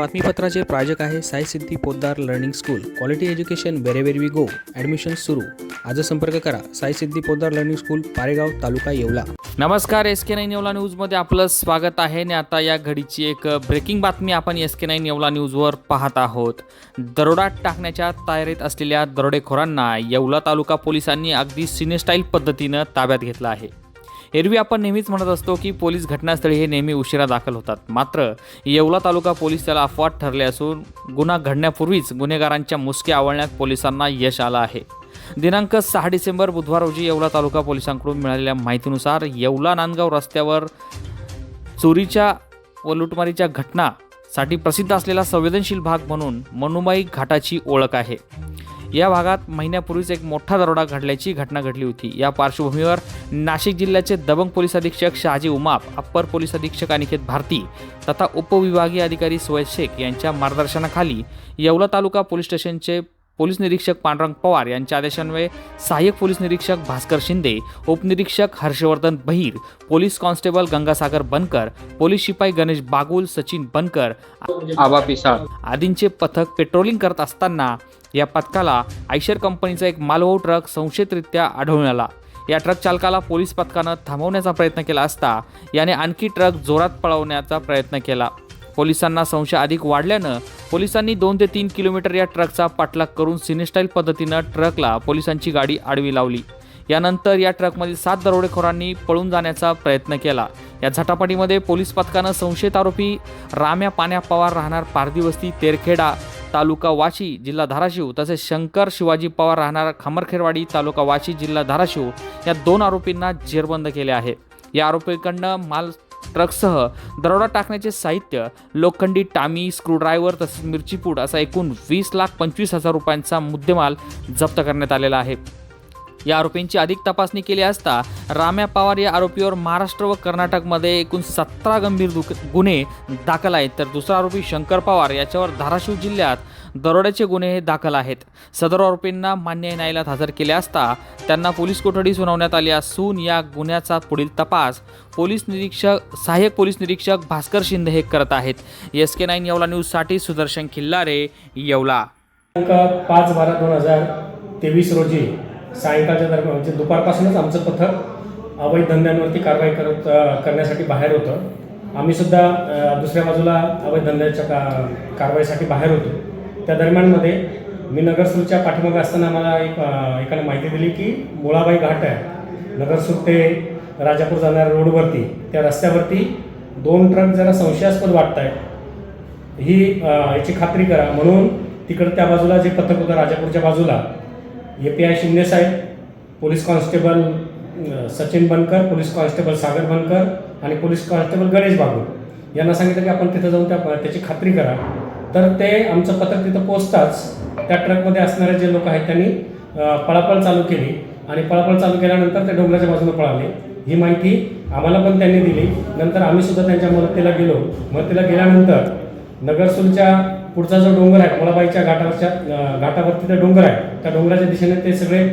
बातमीपत्राचे प्रायोजक आहे Sai Siddhi Poddar learning school. Quality education wherever we go admission सुरू. आज संपर्क करा. Sai Siddhi Poddar learning school Paregaon taluka Yeola. नमस्कार एस के नाईन येवला न्यूजमध्ये आपलं स्वागत आहे. आणि आता या घडीची एक ब्रेकिंग बातमी आपण एस के नाईन येवला न्यूजवर पाहत आहोत. दरोडा टाकण्याच्या तयारीत असलेल्या दरोडेखोरांना येवला तालुका पोलिसांनी अगदी सिनेस्टाईल पद्धतीनं ताब्यात घेतलं आहे. एरवी आपण नेहमीच म्हणत असतो की पोलीस घटनास्थळी हे नेहमी उशिरा दाखल होतात. मात्र येवला तालुका पोलीस त्याला अफवाद ठरले असून गुन्हा घडण्यापूर्वीच गुन्हेगारांच्या मुसके आवळण्यात पोलिसांना यश आलं आहे. दिनांक सहा डिसेंबर बुधवार रोजी येवला तालुका पोलिसांकडून मिळालेल्या माहितीनुसार येवला नांदगाव रस्त्यावर चोरीच्या व लुटमारीच्या घटनासाठी प्रसिद्ध असलेला संवेदनशील भाग म्हणून मनुबाई घाटाची ओळख आहे. या भागात महिन्यापूर्वीच एक मोठा दरोडा घडल्याची घटना घडली होती. या पार्श्वभूमीवर नाशिक जिल्ह्याचे दबंग पोलीस अधीक्षक शहाजी उमाप अप्पर पोलीस अधीक्षक अनिकेत भारती तथा उपविभागीय अधिकारी सुवैद शेख यांच्या मार्गदर्शनाखाली येवला तालुका पोलीस स्टेशनचे पोलीस निरीक्षक पांडुरंग पवार यांच्या आदेशान्वये सहाय्यक पोलीस निरीक्षक भास्कर शिंदे उपनिरीक्षक Harshvardhan Bahir police constable Gangasagar Bankar police शिपाई गणेश बागुल सचिन बनकर आबा पिसाळ. आदींचे पथक पेट्रोलिंग करत असताना या पथकाला आयशर कंपनीचा एक मालवाहू ट्रक संशयितरित्या आढळून आला. या ट्रक चालकाला पोलीस पथकानं थांबवण्याचा प्रयत्न केला असता याने आणखी ट्रक जोरात पळवण्याचा प्रयत्न केला. पोलिसांना संशय अधिक वाढल्यानं पोलिसांनी दोन ते तीन किलोमीटर या ट्रकचा पाठलाग करून सिनेस्टाईल पद्धतीनं ट्रकला पोलिसांची गाडी आडवी लावली. यानंतर या ट्रकमधील सात दरोडेखोरांनी पळून जाण्याचा प्रयत्न केला. या झटापटीमध्ये पोलीस पथकानं संशयित आरोपी राम्या पाण्या पवार राहणार पारदिवस्ती तेरखेडा तालुका वाशी जिल्हा धाराशिव तसेच शंकर शिवाजी पवार राहणार खामरखेरवाडी तालुका वाशी जिल्हा धाराशिव या दोन आरोपींना जेरबंद केले आहे. या आरोपीकडनं माल ट्रकसह दरोडा टाकण्याचे साहित्य लोखंडी टामी स्क्रूड्रायव्हर तसेच मिरचीपूड असा एकूण वीस लाख पंचवीस हजार रुपयांचा मुद्देमाल जप्त करण्यात आलेला आहे. या आरोपींची अधिक तपासणी केली असता राम्या पवार या आरोपीवर महाराष्ट्र व कर्नाटकमध्ये एकूण सतरा गंभीर दुख गुन्हे दाखल आहेत. तर दुसरा आरोपी शंकर पवार याच्यावर धाराशिव जिल्ह्यात दरोड्याचे गुन्हे दाखल आहेत. सदर आरोपींना मान्य न्यायालयात हजर केले असता त्यांना पोलीस कोठडी सुनावण्यात आली असून या गुन्ह्याचा पुढील तपास पोलीस निरीक्षक सहाय्यक पोलीस निरीक्षक भास्कर शिंदे हे करत आहेत. एस के नाईन येवला न्यूजसाठी सुदर्शन खिल्लारे येवला. पाच बारा दोन हजार तेवीस रोजी सायंकाळच्या दरम्यान म्हणजे दुपारपासूनच आमचं पथक अवैध धंद्यांवरती कारवाई करत करण्यासाठी बाहेर होतं. आम्हीसुद्धा दुसऱ्या बाजूला अवैध धंद्याच्या का कारवाईसाठी बाहेर होतो. त्या दरम्यानमध्ये मी नगरसूरच्या पाठीमागे असताना मला एक एकाने माहिती दिली की मुळाबाई घाट आहे. नगरसूर ते राजापूर जाणाऱ्या रोडवरती त्या रस्त्यावरती दोन ट्रक जरा संशयास्पद वाटत आहेत ही याची खात्री करा. म्हणून तिकडं त्या बाजूला जे पथक होतं राजापूरच्या बाजूला A P I Shinde Saheb police constable Sachin Bankar police constable Sagar Bankar आणि पोलीस कॉन्स्टेबल गणेश बाबू यांना सांगितलं की आपण तिथं जाऊन त्या त्याची खात्री करा. तर ते आमचं पथक तिथं पोचताच त्या ट्रकमध्ये असणारे जे लोक आहेत त्यांनी पळापळ चालू केली. आणि पळापळ चालू केल्यानंतर ते डोंगराच्या बाजूने पळाले. ही माहिती आम्हाला पण त्यांनी दिली. नंतर आम्ही सुद्धा त्यांच्या मदतीला गेलो. मदतीला गेल्यानंतर नगरसूरच्या पुढचा जो डोंगर आहे मुळाबाईच्या घाटावरच्या घाटावरती ते डोंगर आहे. त्या डोंगराच्या दिशेने ते सगळे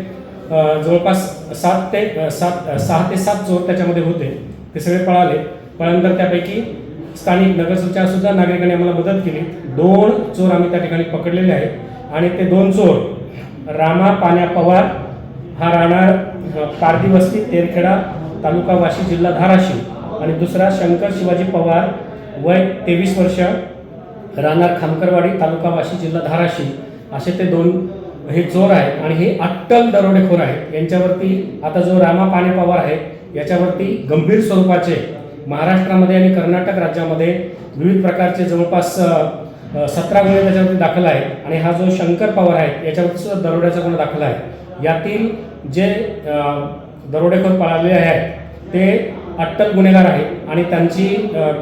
जवळपास सात ते सात सहा ते सात चोर त्याच्यामध्ये होते. ते सगळे पळाले. पळानंतर त्यापैकी स्थानिक नगरसूलच्या सुद्धा नागरिकांनी आम्हाला मदत केली. दोन चोर आम्ही त्या ठिकाणी पकडलेले आहेत आणि ते दोन चोर रामा पाण्या पवार हा राहणार पारदी वस्ती तेरखेडा तालुका वाशी जिल्हा धाराशिव आणि दुसरा शंकर शिवाजी पवार वय तेवीस वर्ष राहणार खामकरवाडी तालुका वाशी जिल्हा धाराशिव. असे ते दोन हे चोर आहेत आणि हे अट्टल दरोडेखोर आहेत. यांच्यावरती आता जो रामा पाने पवार आहे याच्यावरती गंभीर स्वरूपाचे महाराष्ट्रामध्ये आणि कर्नाटक राज्यामध्ये विविध प्रकारचे जवळपास सतरा गुन्हे त्याच्यावरती दाखल आहेत आणि हा जो शंकर पवार आहे याच्यावरती सुद्धा दरोड्याचा गुन्हा दाखल आहे. यातील जे दरोडेखोर पळालेले आहेत ते अट्टल गुन्हेगार आहेत आणि त्यांची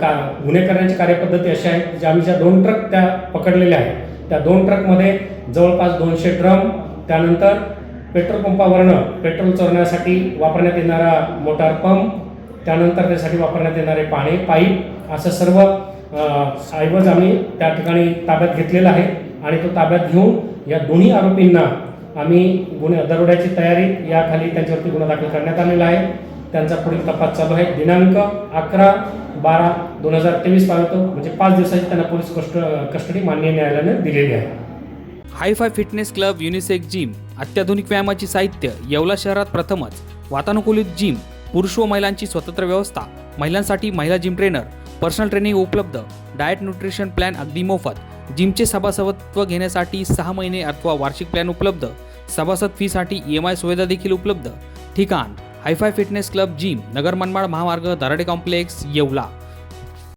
का गुन्हे करण्याची कार्यपद्धती अशी आहे ज्या आम्ही ज्या दोन ट्रक त्या पकडलेल्या आहेत. त्या दोन ट्रकमध्ये जवळपास दोनशे ड्रम त्यानंतर पेट्रोल पंपावरनं पेट्रोल चोरण्यासाठी वापरण्यात येणारा मोटार पंप त्यानंतर त्यासाठी वापरण्यात येणारे पाणी पाईप असं सर्व ऐवज आम्ही त्या ठिकाणी ताब्यात घेतलेला आहे. आणि तो ताब्यात घेऊन या दोन्ही आरोपींना आम्ही गुन्हे दरोड्याची तयारी याखाली त्यांच्यावरती गुन्हा दाखल करण्यात आलेला आहे. त्यांचा पुढील तपास चालू आहे. दिनांक अकरा बारा दोन हजार तेवीस पर्यंत म्हणजे पाच दिवसाची त्यांना पोलीस कस्ट कस्टडी मान्य न्यायालयाने दिलेली आहे. Hi fi fitness club unisex gym अत्याधुनिक व्यायामाची साहित्य येवला शहरात प्रथमच वातानुकूलित जिम पुरुष व महिलांची स्वतंत्र व्यवस्था महिलांसाठी महिला जिम ट्रेनर पर्सनल ट्रेनिंग उपलब्ध डाएट न्यूट्रिशन प्लॅन अगदी मोफत जिमचे सभासदत्व घेण्यासाठी सहा महिने अथवा वार्षिक प्लॅन उपलब्ध सभासद फीसाठी ई एम आय सुविधा देखील उपलब्ध. ठिकाण hi fi fitness club gym Nagar Manmad महामार्ग दराडे कॉम्प्लेक्स येवला.